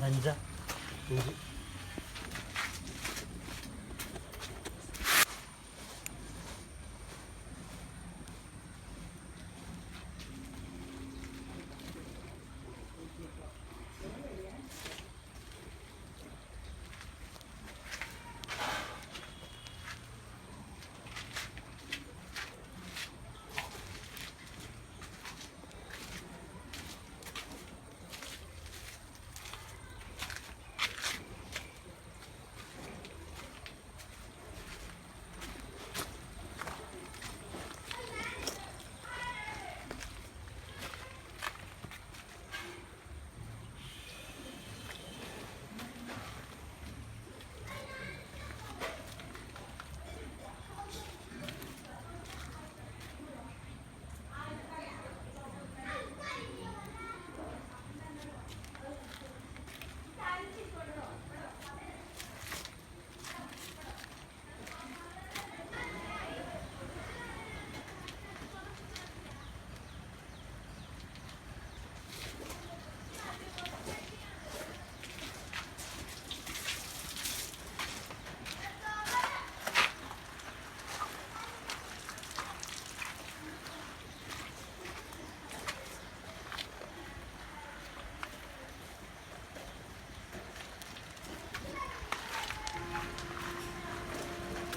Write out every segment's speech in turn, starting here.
ganja. Hindi.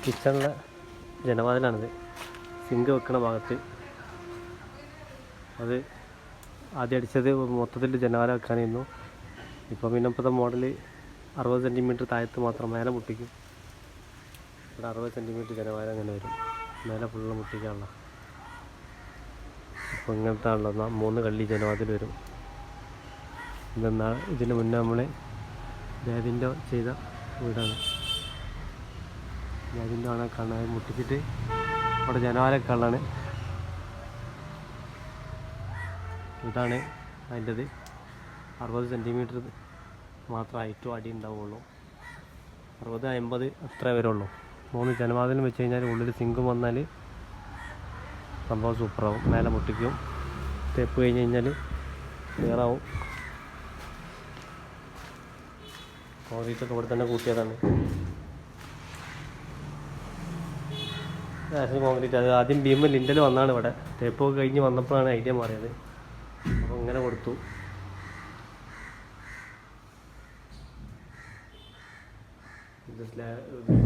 കിച്ചണിലെ ജനവാതിലാണിത്. Sink വെക്കണ ഭാഗത്ത്. അത് ആദ്യം അടിച്ചത് മൊത്തത്തിൽ ജനവാല വെക്കാനായിരുന്നു. ഇപ്പം പിന്നെ ഇപ്പോഴത്തെ മോഡൽ അറുപത് സെന്റിമീറ്റർ താഴത്ത് മാത്രം മേലെ മുട്ടിക്കും ഇവിടെ അറുപത് സെന്റിമീറ്റർ ജനവാല അങ്ങനെ വരും. മേലെ ഫുള്ള് മുട്ടിക്കാനുള്ള അപ്പോൾ ഇങ്ങനത്തെ ആണല്ലോ മൂന്ന് കള്ളി ജനവാതിൽ വരും. ഇതെന്നാ ഇതിന് മുന്നേ നമ്മൾ ദേവിന്റെ ചെയ്ത വീടാണ്. അതിന്റെ ആണ് കാണാൻ മുട്ടിച്ചിട്ട് അവിടെ ജനവാലൊക്കെ കള്ളാണ്. ഇതാണ് അതിന്റെത്. അറുപത് സെന്റിമീറ്റർ മാത്രം ഹൈറ്റും അടി ഉണ്ടാവുള്ളൂ. അറുപത് അമ്പത് അത്ര വരുള്ളൂ. മൂന്ന് ജനവാതിലും വെച്ച് കഴിഞ്ഞാൽ ഉള്ളിൽ സിങ്കും വന്നാൽ സംഭവം സൂപ്പറാവും മേലെ മുട്ടിക്കും. തേപ്പ് കഴിഞ്ഞ് കഴിഞ്ഞാൽ ക്ലിയറാവും കോൺക്രീറ്റൊക്കെ ഇവിടെ തന്നെ കൂട്ടിയതാണ്. നാഷണൽ കോൺക്രീറ്റ് അത് ആദ്യം ഭീമ ലിൻഡൽ വന്നാണ് ഇവിടെ. തേപ്പൊക്കെ കഴിഞ്ഞ് വന്നപ്പോഴാണ് ഐഡിയ മാറിയത്. അപ്പോൾ ഇങ്ങനെ കൊടുത്തു.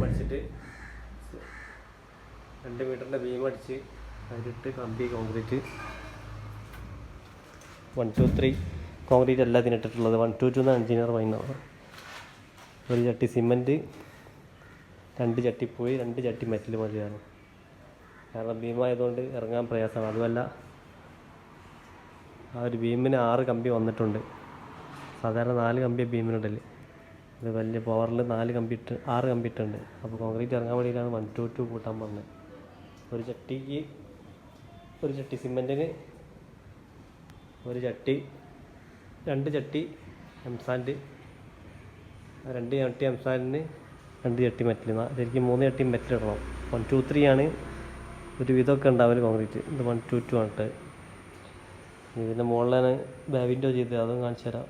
അടിച്ചിട്ട് രണ്ട് മീറ്ററിന്റെ ബീം അടിച്ച് അതിലിട്ട് കമ്പി concrete one two three concrete അല്ല ഇതിനിട്ടിട്ടുള്ളത് വൺ ടു ടു എന്നാണ് എഞ്ചിനീയർ പറയുന്നത് ഒരു ചട്ടി സിമന്റ് രണ്ട് ചട്ടി പോയി രണ്ട് ചട്ടി മെറ്റൽ മതിയാണ് കാരണം ഭീമായതുകൊണ്ട് ഇറങ്ങാൻ പ്രയാസമാണ് അതുമല്ല ആ ഒരു ഭീമിന് ആറ് കമ്പി വന്നിട്ടുണ്ട്. സാധാരണ നാല് കമ്പി ബീമിനുണ്ടല്ലേ ഇത് വലിയ പവറിൽ നാല് കമ്പി ഇട്ട് ആറ് കമ്പി ഇട്ടുണ്ട്. അപ്പോൾ കോൺക്രീറ്റ് ഇറങ്ങാൻ വേണ്ടിയിട്ടാണ് വൺ ടു ടു കൂട്ടാൻ പറഞ്ഞത് ഒരു ചട്ടിക്ക് ഒരു ചട്ടി സിമെന്റിന് ഒരു ചട്ടി രണ്ട് ചട്ടി എംസാൻഡ് രണ്ട് ചട്ടി എംസാൻഡിന് രണ്ട് ചട്ടി മെറ്റൽ ശരിക്കും മൂന്ന് ചട്ടി മെറ്റൽ ഇടണം. വൺ ടു ത്രീ ആണ് ഒരു വിധമൊക്കെ ഉണ്ടാവില്ല കോൺക്രീറ്റ് ഇത് വൺ ടു ടു ആണ് ഇട്ടത് ഇതിന്റെ മുകളിലാണ് ബാവിൻഡോ ചെയ്ത് അതും കാണിച്ചു തരാം